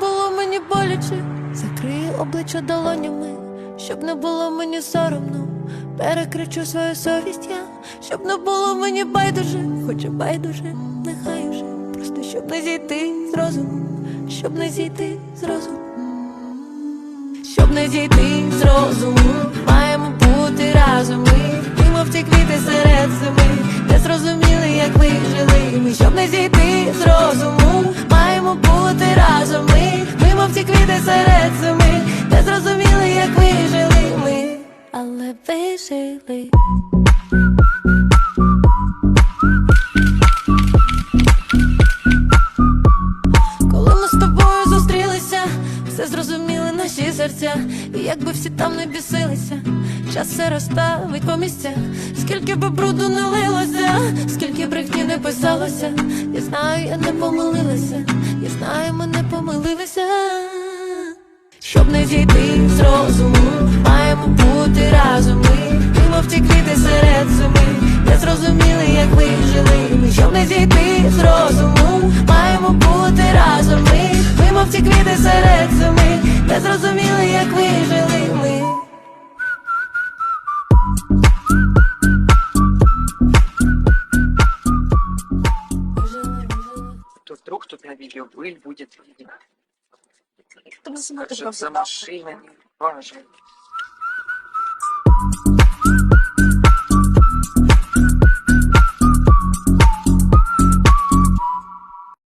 було мені боляче, закрию обличчя долонями, щоб не було мені соромно, перекричу свою совість я, щоб не було мені байдуже, хоча байдуже, нехай уже, просто щоб не зійти з розуму, щоб не зійти з розуму. Щоб не зійти з розуму, маємо бути разом ми, ми мов ті квіти серед зими, не зрозуміли, як ви жили. Ми щоб не зійти з розуму, маємо бути разом ми, ми мов ті квіти серед зими, не зрозуміли, як ви жили ми, але ви жили. Коли ми з тобою зустрілися, все зрозуміли наші серця, і якби всі там не бісилися, час все розставить по місцях, скільки би бруду не скільки писалося, я знаю, я не помилилася, я знаю, ми не помилилися. Щоб не зійти з розуму, маємо бути разом ми, ми мов ті серед зими, не зрозуміли, як ви жили. Щоб не зійти з розуму, маємо бути разом ми, ми мов ті серед зими, не зрозуміли, як ви жили ми. Ми вдруг тут на видео будет видно. За машинами, боже.